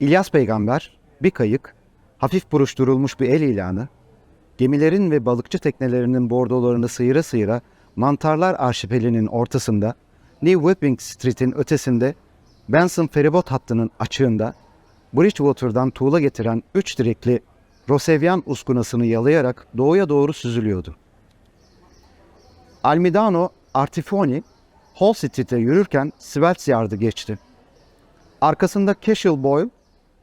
İlyas peygamber, bir kayık, hafif buruşturulmuş bir el ilanı, gemilerin ve balıkçı teknelerinin bordolarını sıyıra sıyıra mantarlar arşipelinin ortasında, New Wapping Street'in ötesinde, Benson feribot hattının açığında, Bridgewater'dan tuğla getiren üç direkli Rosevyan uskunasını yalayarak doğuya doğru süzülüyordu. Almidano Artifoni, Hall Street'e yürürken Svelts yardı geçti. Arkasında Cashel Boyle,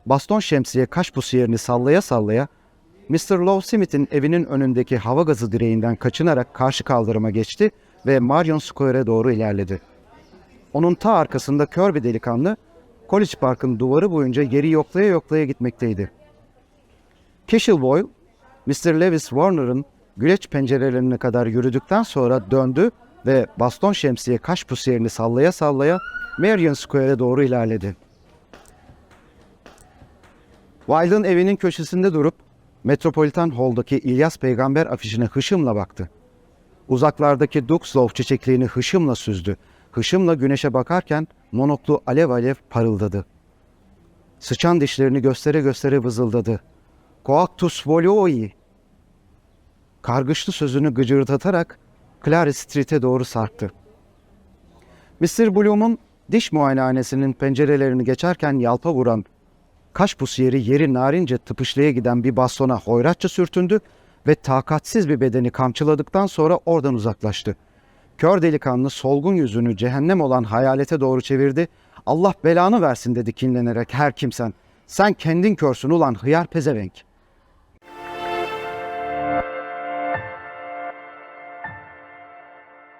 baston şemsiye kaş pusiyerini sallaya sallaya Mr. Low Smith'in evinin önündeki hava gazı direğinden kaçınarak karşı kaldırıma geçti ve Marion Square'e doğru ilerledi. Onun ta arkasında kör bir delikanlı, College Park'ın duvarı boyunca yeri yoklaya yoklaya gitmekteydi. Cashel Boyle, Mr. Lewis Warner'ın güleç pencerelerine kadar yürüdükten sonra döndü ve baston şemsiye kaş pusiyerini sallaya sallaya Marion Square'e doğru ilerledi. Wilde'ın evinin köşesinde durup Metropolitan Hall'daki İlyas Peygamber afişine hışımla baktı. Uzaklardaki Duxlow çiçekliğini hışımla süzdü. Hışımla güneşe bakarken monoklu alev alev parıldadı. Sıçan dişlerini göstere göstere vızıldadı. Coactus volioi. Kargışlı sözünü gıcırdatarak Clary Street'e doğru sarktı. Mr. Bloom'un diş muayenehanesinin pencerelerini geçerken yalpa vuran kaş pusiyeri yeri narince tıpışlığa giden bir bastona hoyratça sürtündü ve takatsiz bir bedeni kamçıladıktan sonra oradan uzaklaştı. Kör delikanlı solgun yüzünü cehennem olan hayalete doğru çevirdi. Allah belanı versin dedi kinlenerek her kimsen. Sen kendin körsün ulan hıyar pezevenk.